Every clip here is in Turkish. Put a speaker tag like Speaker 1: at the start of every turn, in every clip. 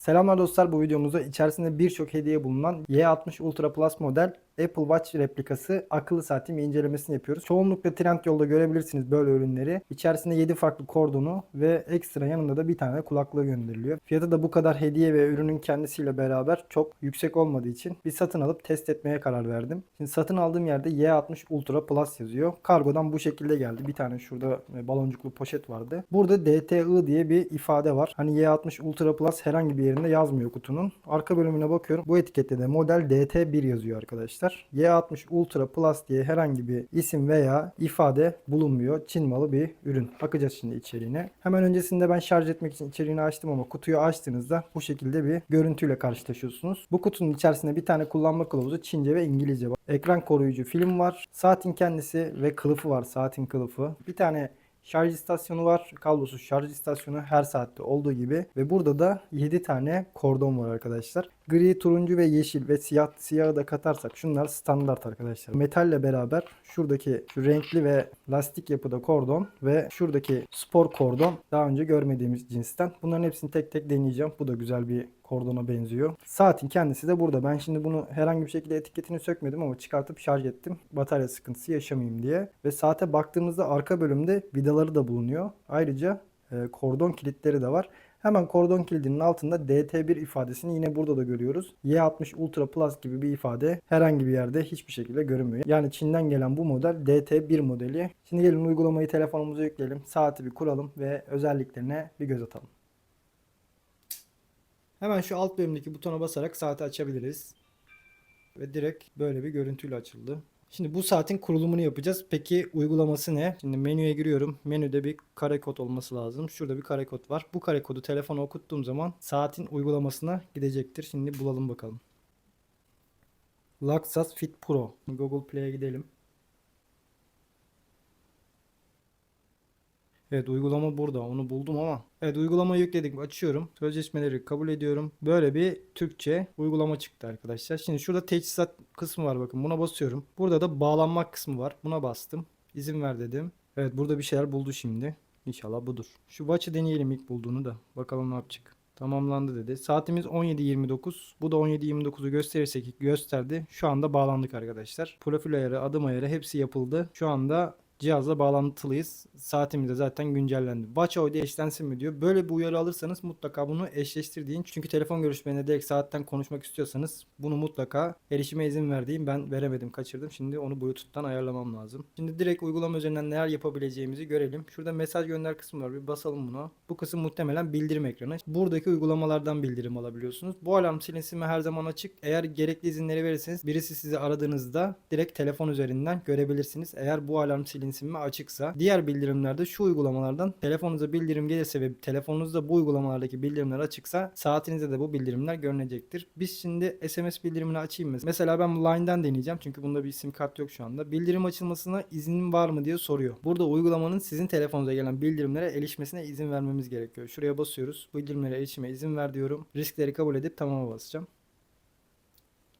Speaker 1: Selamlar dostlar bu videomuzda içerisinde birçok hediye bulunan Y60 Ultra Plus model Apple Watch replikası akıllı saatin incelemesini yapıyoruz. Çoğunlukla Trendyol'da görebilirsiniz böyle ürünleri. İçerisinde 7 farklı kordonu ve ekstra yanında da bir tane kulaklığı gönderiliyor. Fiyatı da bu kadar hediye ve ürünün kendisiyle beraber çok yüksek olmadığı için bir satın alıp test etmeye karar verdim. Şimdi satın aldığım yerde Y60 Ultra Plus yazıyor. Kargodan bu şekilde geldi. Bir tane şurada e, baloncuklu poşet vardı. Burada DTI diye bir ifade var. Hani Y60 Ultra Plus herhangi bir yerinde yazmıyor kutunun. Arka bölümüne bakıyorum. Bu etikette de model DT1 yazıyor arkadaşlar. Y60 Ultra Plus diye herhangi bir isim veya ifade bulunmuyor. Çin malı bir ürün. Bakacağız şimdi içeriğine. Hemen öncesinde ben şarj etmek için içeriğini açtım ama kutuyu açtığınızda bu şekilde bir görüntüyle karşılaşıyorsunuz. Bu kutunun içerisinde bir tane kullanma kılavuzu Çince ve İngilizce var. Ekran koruyucu film var. Saatin kendisi ve kılıfı var. Saatin kılıfı. Bir tane Şarj istasyonu var. Kablosuz şarj istasyonu her saatte olduğu gibi. Ve burada da 7 tane kordon var arkadaşlar. Gri, turuncu ve yeşil ve siyah siyahı da katarsak şunlar standart arkadaşlar. Metalle beraber şuradaki şu renkli ve lastik yapıda kordon ve şuradaki spor kordon daha önce görmediğimiz cinsten. Bunların hepsini tek tek deneyeceğim. Bu da güzel bir kordona benziyor. Saatin kendisi de burada. Ben şimdi bunu herhangi bir şekilde etiketini sökmedim ama çıkartıp şarj ettim. Batarya sıkıntısı yaşamayayım diye. Ve saate baktığımızda arka bölümde vidaları da bulunuyor. Ayrıca e, kordon kilitleri de var. Hemen kordon kilidinin altında DT1 ifadesini yine burada da görüyoruz. Y60 Ultra Plus gibi bir ifade herhangi bir yerde hiçbir şekilde görünmüyor. Yani Çin'den gelen bu model DT1 modeli. Şimdi gelin uygulamayı telefonumuza yükleyelim. Saati bir kuralım ve özelliklerine bir göz atalım. Hemen şu alt bölümdeki butona basarak saati açabiliriz. Ve direkt böyle bir görüntüyle açıldı. Şimdi bu saatin kurulumunu yapacağız. Peki uygulaması ne? Şimdi menüye giriyorum. Menüde bir kare kod olması lazım. Şurada bir kare kod var. Bu kare kodu telefona okuttuğum zaman saatin uygulamasına gidecektir. Şimdi bulalım bakalım. Laxas Fit Pro. Google Play'e gidelim. Evet uygulama burada. Onu buldum ama. Evet uygulamayı yükledik. Açıyorum. Sözleşmeleri kabul ediyorum. Böyle bir Türkçe uygulama çıktı arkadaşlar. Şimdi şurada teçhizat kısmı var bakın. Buna basıyorum. Burada da bağlanmak kısmı var. Buna bastım. İzin ver dedim. Evet burada bir şeyler buldu şimdi. İnşallah budur. Şu watch'ı deneyelim ilk bulduğunu da. Bakalım ne yapacak. Tamamlandı dedi. Saatimiz 17.29. Bu da 17.29'u gösterirsek gösterdi. Şu anda bağlandık arkadaşlar. Profil ayarı, adım ayarı hepsi yapıldı. Şu anda cihazla bağlantılıyız. Saatimiz de zaten güncellendi. Watch OD eşlensin mi diyor. Böyle bir uyarı alırsanız mutlaka bunu eşleştir deyin. Çünkü telefon görüşmelerinde direkt saatten konuşmak istiyorsanız bunu mutlaka erişime izin ver deyin. Ben veremedim kaçırdım. Şimdi onu Bluetooth'tan ayarlamam lazım. Şimdi direkt uygulama üzerinden neler yapabileceğimizi görelim. Şurada mesaj gönder kısmı var. Bir basalım buna. Bu kısım muhtemelen bildirim ekranı. Buradaki uygulamalardan bildirim alabiliyorsunuz. Bu alarm silinsin mi her zaman açık. Eğer gerekli izinleri verirseniz birisi sizi aradığınızda direkt telefon üzerinden görebilirsiniz. Eğer bu alarm silinsin mi açıksa diğer bildirimlerde şu uygulamalardan telefonunuza bildirim gelirse ve telefonunuzda bu uygulamalardaki bildirimler açıksa saatinizde de bu bildirimler görünecektir. Biz şimdi SMS bildirimini açayım mesela. Ben Line'dan deneyeceğim çünkü bunda bir sim kart yok şu anda. Bildirim açılmasına izin var mı diye soruyor. Burada uygulamanın sizin telefonunuza gelen bildirimlere erişmesine izin vermemiz gerekiyor. Şuraya basıyoruz. Bildirimlere erişime izin ver diyorum. Riskleri kabul edip tamama basacağım.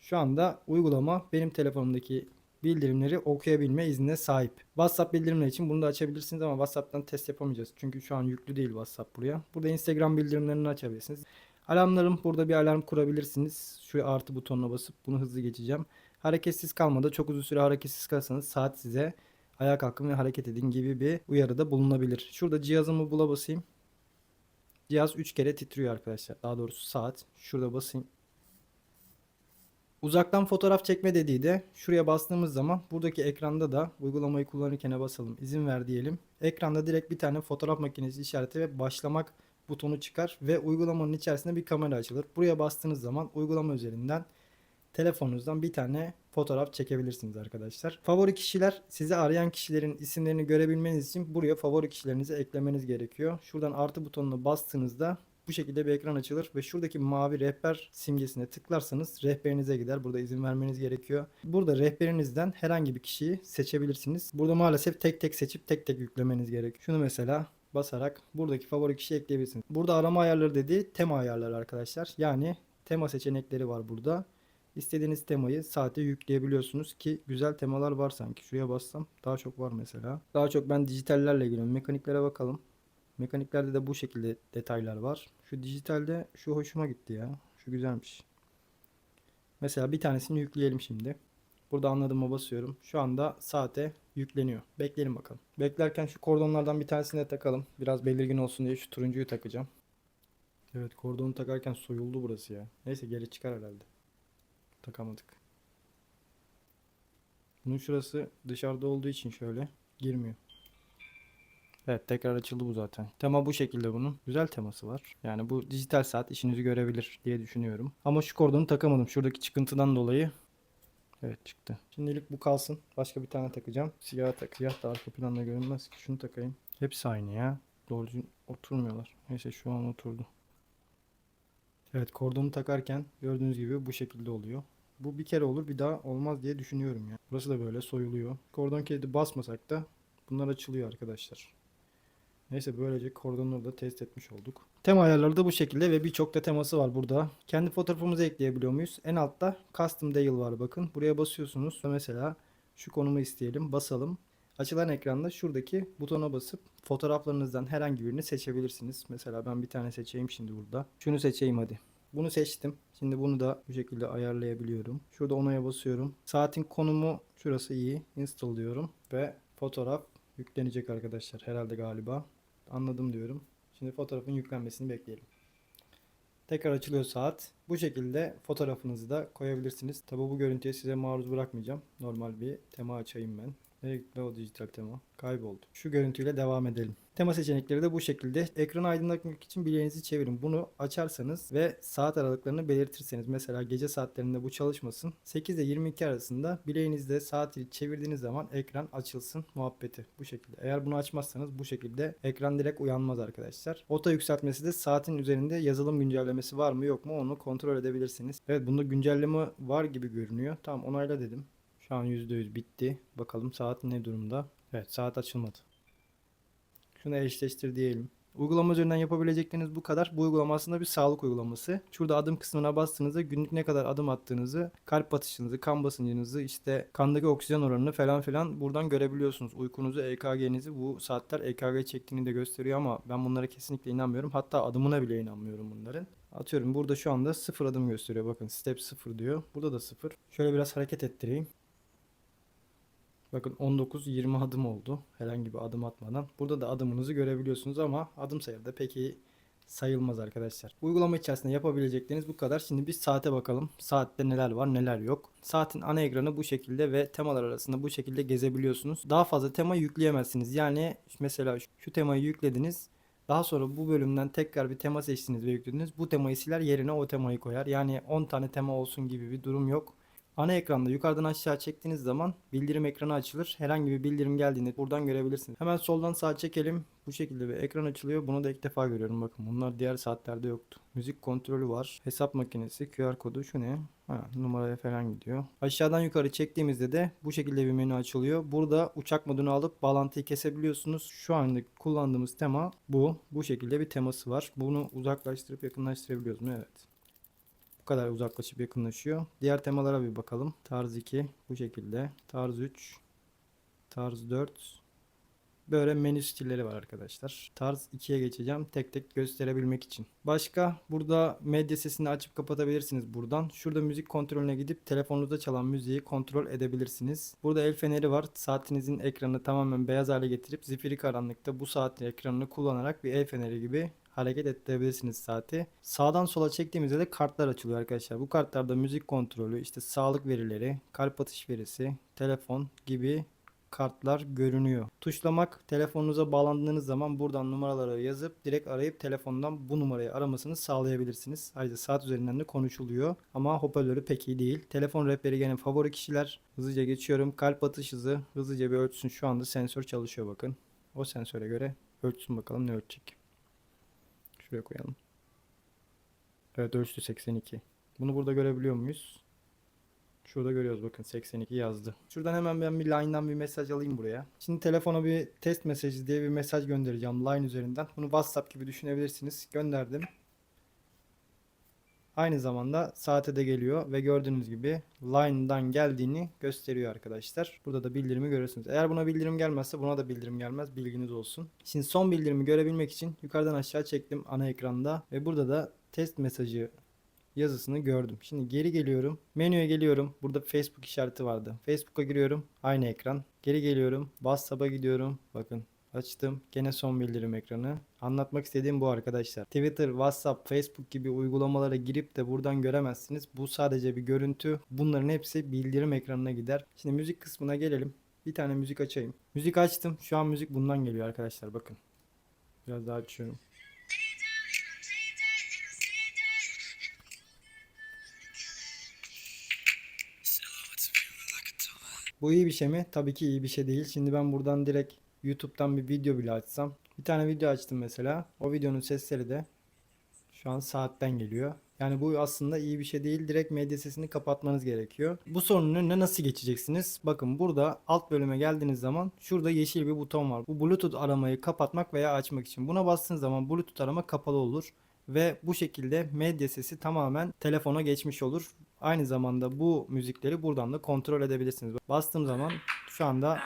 Speaker 1: Şu anda uygulama benim telefonumdaki bildirimleri okuyabilme iznine sahip. WhatsApp bildirimleri için bunu da açabilirsiniz ama WhatsApp'tan test yapamayacağız. Çünkü şu an yüklü değil WhatsApp buraya. Burada Instagram bildirimlerini açabilirsiniz. Alarmlarım burada bir alarm kurabilirsiniz. Şu artı butonuna basıp bunu hızlı geçeceğim. Hareketsiz kalmadı. Çok uzun süre hareketsiz kalırsanız saat size ayağa kalkın ve hareket edin gibi bir uyarıda bulunabilir. Şurada cihazımı bula basayım. Cihaz 3 kere titriyor arkadaşlar. Daha doğrusu saat. Şurada basayım. Uzaktan fotoğraf çekme dediği de şuraya bastığımız zaman buradaki ekranda da uygulamayı kullanırken basalım. izin ver diyelim. Ekranda direkt bir tane fotoğraf makinesi işareti ve başlamak butonu çıkar ve uygulamanın içerisinde bir kamera açılır. Buraya bastığınız zaman uygulama üzerinden telefonunuzdan bir tane fotoğraf çekebilirsiniz arkadaşlar. Favori kişiler sizi arayan kişilerin isimlerini görebilmeniz için buraya favori kişilerinizi eklemeniz gerekiyor. Şuradan artı butonuna bastığınızda bu şekilde bir ekran açılır ve şuradaki mavi rehber simgesine tıklarsanız rehberinize gider. Burada izin vermeniz gerekiyor. Burada rehberinizden herhangi bir kişiyi seçebilirsiniz. Burada maalesef tek tek seçip tek tek yüklemeniz gerekiyor. Şunu mesela basarak buradaki favori kişiyi ekleyebilirsiniz. Burada arama ayarları dediği tema ayarları arkadaşlar. Yani tema seçenekleri var burada. İstediğiniz temayı saate yükleyebiliyorsunuz ki güzel temalar var sanki. Şuraya bassam daha çok var mesela. Daha çok ben dijitallerle ilgileniyorum. Mekaniklere bakalım. Mekaniklerde de bu şekilde detaylar var. Şu dijitalde şu hoşuma gitti ya. Şu güzelmiş. Mesela bir tanesini yükleyelim şimdi. Burada anladığıma basıyorum. Şu anda saate yükleniyor. Bekleyelim bakalım. Beklerken şu kordonlardan bir tanesini de takalım. Biraz belirgin olsun diye şu turuncuyu takacağım. Evet kordonu takarken soyuldu burası ya. Neyse geri çıkar herhalde. Takamadık. Bunun şurası dışarıda olduğu için şöyle girmiyor. Evet tekrar açıldı bu zaten. Tema bu şekilde bunun. Güzel teması var. Yani bu dijital saat işinizi görebilir diye düşünüyorum. Ama şu kordonu takamadım. Şuradaki çıkıntıdan dolayı. Evet çıktı. Şimdilik bu kalsın. Başka bir tane takacağım. Siyah tak. Siyah da arka planda görünmez ki. Şunu takayım. Hepsi aynı ya. Doğru düzgün oturmuyorlar. Neyse şu an oturdu. Evet kordonu takarken gördüğünüz gibi bu şekilde oluyor. Bu bir kere olur bir daha olmaz diye düşünüyorum ya. Burası da böyle soyuluyor. Kordon kilidi basmasak da bunlar açılıyor arkadaşlar. Neyse böylece kordonları da test etmiş olduk. Tema ayarları da bu şekilde ve birçok da teması var burada. Kendi fotoğrafımızı ekleyebiliyor muyuz? En altta Custom Dial var bakın. Buraya basıyorsunuz. Mesela şu konumu isteyelim. Basalım. Açılan ekranda şuradaki butona basıp fotoğraflarınızdan herhangi birini seçebilirsiniz. Mesela ben bir tane seçeyim şimdi burada. Şunu seçeyim hadi. Bunu seçtim. Şimdi bunu da bu şekilde ayarlayabiliyorum. Şurada onaya basıyorum. Saatin konumu şurası iyi. Install diyorum ve fotoğraf yüklenecek arkadaşlar herhalde galiba. Anladım diyorum. Şimdi fotoğrafın yüklenmesini bekleyelim. Tekrar açılıyor saat. Bu şekilde fotoğrafınızı da koyabilirsiniz. Tabi bu görüntüye size maruz bırakmayacağım. Normal bir tema açayım ben. Gitti o dijital tema? Kayboldu. Şu görüntüyle devam edelim. Tema seçenekleri de bu şekilde. Ekranı aydınlatmak için bileğinizi çevirin. Bunu açarsanız ve saat aralıklarını belirtirseniz mesela gece saatlerinde bu çalışmasın. 8 ile 22 arasında bileğinizde saati çevirdiğiniz zaman ekran açılsın muhabbeti. Bu şekilde. Eğer bunu açmazsanız bu şekilde ekran direkt uyanmaz arkadaşlar. Ota yükseltmesi de saatin üzerinde yazılım güncellemesi var mı yok mu onu kontrol edebilirsiniz. Evet bunda güncelleme var gibi görünüyor. Tamam onayla dedim. Şu an %100 bitti. Bakalım saat ne durumda? Evet saat açılmadı. Şunu eşleştir diyelim. Uygulama üzerinden yapabilecekleriniz bu kadar. Bu uygulama aslında bir sağlık uygulaması. Şurada adım kısmına bastığınızda günlük ne kadar adım attığınızı, kalp atışınızı, kan basıncınızı, işte kandaki oksijen oranını falan filan buradan görebiliyorsunuz. Uykunuzu, EKG'nizi bu saatler EKG çektiğini de gösteriyor ama ben bunlara kesinlikle inanmıyorum. Hatta adımına bile inanmıyorum bunların. Atıyorum burada şu anda sıfır adım gösteriyor. Bakın step sıfır diyor. Burada da sıfır. Şöyle biraz hareket ettireyim. Bakın 19-20 adım oldu. Herhangi bir adım atmadan. Burada da adımınızı görebiliyorsunuz ama adım sayısı da pek sayılmaz arkadaşlar. Uygulama içerisinde yapabilecekleriniz bu kadar. Şimdi biz saate bakalım. Saatte neler var neler yok. Saatin ana ekranı bu şekilde ve temalar arasında bu şekilde gezebiliyorsunuz. Daha fazla tema yükleyemezsiniz. Yani mesela şu temayı yüklediniz. Daha sonra bu bölümden tekrar bir tema seçtiniz ve yüklediniz. Bu temayı siler yerine o temayı koyar. Yani 10 tane tema olsun gibi bir durum yok. Ana ekranda yukarıdan aşağı çektiğiniz zaman bildirim ekranı açılır. Herhangi bir bildirim geldiğinde buradan görebilirsiniz. Hemen soldan sağa çekelim. Bu şekilde bir ekran açılıyor. Bunu da ilk defa görüyorum. Bakın bunlar diğer saatlerde yoktu. Müzik kontrolü var. Hesap makinesi, QR kodu şu ne? Ha, numaraya falan gidiyor. Aşağıdan yukarı çektiğimizde de bu şekilde bir menü açılıyor. Burada uçak modunu alıp bağlantıyı kesebiliyorsunuz. Şu anda kullandığımız tema bu. Bu şekilde bir teması var. Bunu uzaklaştırıp yakınlaştırabiliyoruz? Evet. Kadar uzaklaşıp yakınlaşıyor. Diğer temalara bir bakalım. Tarz 2 bu şekilde. Tarz 3. Tarz 4. Böyle menü stilleri var arkadaşlar. Tarz 2'ye geçeceğim tek tek gösterebilmek için. Başka burada medya sesini açıp kapatabilirsiniz buradan. Şurada müzik kontrolüne gidip telefonunuzda çalan müziği kontrol edebilirsiniz. Burada el feneri var. Saatinizin ekranını tamamen beyaz hale getirip zifiri karanlıkta bu saatin ekranını kullanarak bir el feneri gibi hareket ettirebilirsiniz saati. Sağdan sola çektiğimizde de kartlar açılıyor arkadaşlar. Bu kartlarda müzik kontrolü, işte sağlık verileri, kalp atış verisi, telefon gibi kartlar görünüyor. Tuşlamak telefonunuza bağlandığınız zaman buradan numaraları yazıp direkt arayıp telefondan bu numarayı aramasını sağlayabilirsiniz. Ayrıca saat üzerinden de konuşuluyor ama hoparlörü pek iyi değil. Telefon rehberi gene favori kişiler. Hızlıca geçiyorum. Kalp atış hızı hızlıca bir ölçsün. Şu anda sensör çalışıyor bakın. O sensöre göre ölçsün bakalım ne ölçecek. Şuraya koyalım. Evet ölçtü 82. Bunu burada görebiliyor muyuz? Şurada görüyoruz bakın 82 yazdı. Şuradan hemen ben bir line'dan bir mesaj alayım buraya. Şimdi telefona bir test mesajı diye bir mesaj göndereceğim line üzerinden. Bunu WhatsApp gibi düşünebilirsiniz. Gönderdim. Aynı zamanda saate de geliyor ve gördüğünüz gibi line'dan geldiğini gösteriyor arkadaşlar. Burada da bildirimi görüyorsunuz. Eğer buna bildirim gelmezse buna da bildirim gelmez. Bilginiz olsun. Şimdi son bildirimi görebilmek için yukarıdan aşağı çektim ana ekranda ve burada da test mesajı yazısını gördüm. Şimdi geri geliyorum. Menüye geliyorum. Burada Facebook işareti vardı. Facebook'a giriyorum. Aynı ekran. Geri geliyorum. WhatsApp'a gidiyorum. Bakın Açtım. Gene son bildirim ekranı. Anlatmak istediğim bu arkadaşlar. Twitter, WhatsApp, Facebook gibi uygulamalara girip de buradan göremezsiniz. Bu sadece bir görüntü. Bunların hepsi bildirim ekranına gider. Şimdi müzik kısmına gelelim. Bir tane müzik açayım. Müzik açtım. Şu an müzik bundan geliyor arkadaşlar. Bakın. Biraz daha açıyorum. Bu iyi bir şey mi? Tabii ki iyi bir şey değil. Şimdi ben buradan direkt YouTube'dan bir video bile açsam. Bir tane video açtım mesela. O videonun sesleri de şu an saatten geliyor. Yani bu aslında iyi bir şey değil. Direkt medya sesini kapatmanız gerekiyor. Bu sorunun önüne nasıl geçeceksiniz? Bakın burada alt bölüme geldiğiniz zaman şurada yeşil bir buton var. Bu Bluetooth aramayı kapatmak veya açmak için. Buna bastığınız zaman Bluetooth arama kapalı olur. Ve bu şekilde medya sesi tamamen telefona geçmiş olur. Aynı zamanda bu müzikleri buradan da kontrol edebilirsiniz. Bastığım zaman şu anda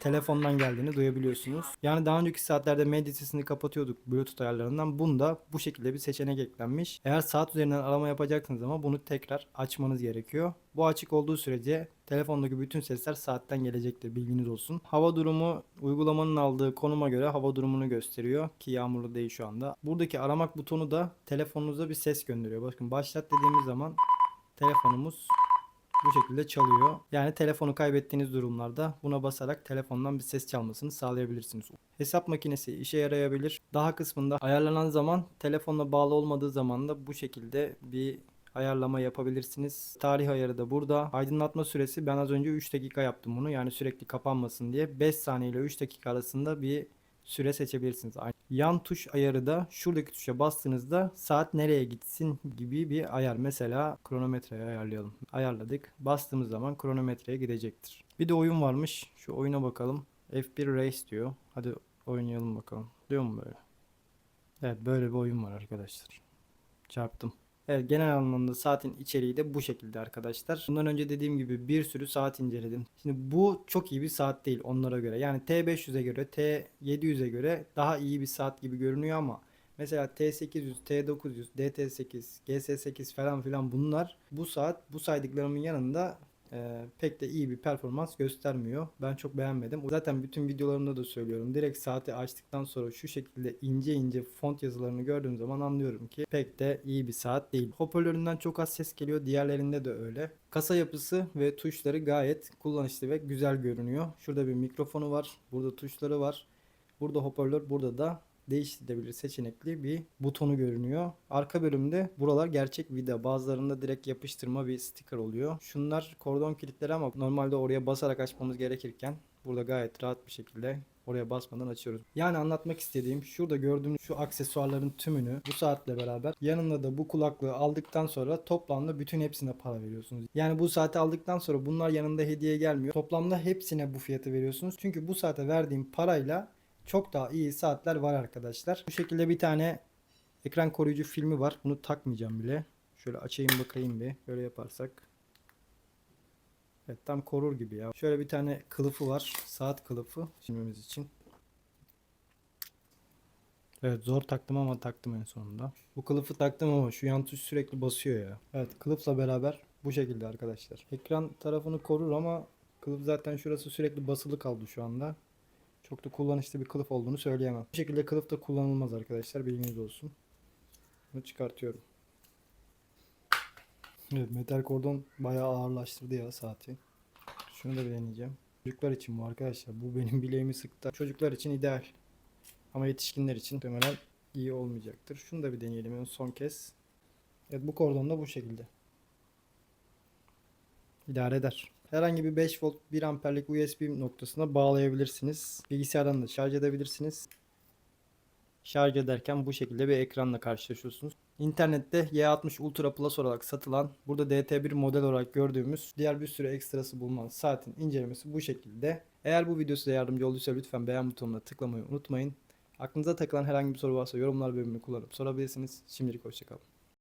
Speaker 1: telefondan geldiğini duyabiliyorsunuz. Yani daha önceki saatlerde medya sesini kapatıyorduk Bluetooth ayarlarından. Bunda bu şekilde bir seçenek eklenmiş. Eğer saat üzerinden arama yapacaksınız ama bunu tekrar açmanız gerekiyor. Bu açık olduğu sürece telefondaki bütün sesler saatten gelecektir bilginiz olsun. Hava durumu uygulamanın aldığı konuma göre hava durumunu gösteriyor ki yağmurlu değil şu anda. Buradaki aramak butonu da telefonunuza bir ses gönderiyor. Bakın başlat dediğimiz zaman telefonumuz bu şekilde çalıyor. Yani telefonu kaybettiğiniz durumlarda buna basarak telefondan bir ses çalmasını sağlayabilirsiniz. Hesap makinesi işe yarayabilir. Daha kısmında ayarlanan zaman telefonla bağlı olmadığı zaman da bu şekilde bir ayarlama yapabilirsiniz. Tarih ayarı da burada. Aydınlatma süresi ben az önce 3 dakika yaptım bunu. Yani sürekli kapanmasın diye 5 saniye ile 3 dakika arasında bir süre seçebilirsiniz. Yan tuş ayarı da şuradaki tuşa bastığınızda saat nereye gitsin gibi bir ayar. Mesela kronometreyi ayarlayalım. Ayarladık. Bastığımız zaman kronometreye gidecektir. Bir de oyun varmış. Şu oyuna bakalım. F1 Race diyor. Hadi oynayalım bakalım. Diyor mu böyle? Evet böyle bir oyun var arkadaşlar. Çarptım. Evet genel anlamda saatin içeriği de bu şekilde arkadaşlar. Bundan önce dediğim gibi bir sürü saat inceledim. Şimdi bu çok iyi bir saat değil onlara göre. Yani T500'e göre T700'e göre daha iyi bir saat gibi görünüyor ama Mesela T800, T900, DT8, GS8 falan filan bunlar bu saat bu saydıklarımın yanında e, pek de iyi bir performans göstermiyor. Ben çok beğenmedim. Zaten bütün videolarımda da söylüyorum. Direkt saati açtıktan sonra şu şekilde ince ince font yazılarını gördüğüm zaman anlıyorum ki pek de iyi bir saat değil. Hoparlöründen çok az ses geliyor. Diğerlerinde de öyle. Kasa yapısı ve tuşları gayet kullanışlı ve güzel görünüyor. Şurada bir mikrofonu var. Burada tuşları var. Burada hoparlör, burada da değiştirilebilir seçenekli bir butonu görünüyor. Arka bölümde buralar gerçek vida. Bazılarında direkt yapıştırma bir sticker oluyor. Şunlar kordon kilitleri ama normalde oraya basarak açmamız gerekirken burada gayet rahat bir şekilde oraya basmadan açıyoruz. Yani anlatmak istediğim şurada gördüğünüz şu aksesuarların tümünü bu saatle beraber yanında da bu kulaklığı aldıktan sonra toplamda bütün hepsine para veriyorsunuz. Yani bu saati aldıktan sonra bunlar yanında hediye gelmiyor. Toplamda hepsine bu fiyatı veriyorsunuz. Çünkü bu saate verdiğim parayla çok daha iyi saatler var arkadaşlar. Bu şekilde bir tane ekran koruyucu filmi var. Bunu takmayacağım bile. Şöyle açayım bakayım bir. Böyle yaparsak. Evet tam korur gibi ya. Şöyle bir tane kılıfı var. Saat kılıfı silmemiz için. Evet zor taktım ama taktım en sonunda. Bu kılıfı taktım ama şu yan tuş sürekli basıyor ya. Evet kılıfla beraber bu şekilde arkadaşlar. Ekran tarafını korur ama kılıf zaten şurası sürekli basılı kaldı şu anda. Çok da kullanışlı bir kılıf olduğunu söyleyemem. Bu şekilde kılıf da kullanılmaz arkadaşlar bilginiz olsun. Bunu çıkartıyorum. Evet metal kordon bayağı ağırlaştırdı ya saati. Şunu da deneyeceğim. Çocuklar için bu arkadaşlar. Bu benim bileğimi sıktı. Çocuklar için ideal. Ama yetişkinler için muhtemelen iyi olmayacaktır. Şunu da bir deneyelim en son kez. Evet bu kordon da bu şekilde. İdare eder. Herhangi bir 5 volt 1 amperlik USB noktasına bağlayabilirsiniz. Bilgisayardan da şarj edebilirsiniz. Şarj ederken bu şekilde bir ekranla karşılaşıyorsunuz. İnternette Y60 Ultra Plus olarak satılan, burada DT1 model olarak gördüğümüz diğer bir sürü ekstrası bulunan saatin incelemesi bu şekilde. Eğer bu video size yardımcı olduysa lütfen beğen butonuna tıklamayı unutmayın. Aklınıza takılan herhangi bir soru varsa yorumlar bölümünü kullanıp sorabilirsiniz. Şimdilik hoşçakalın.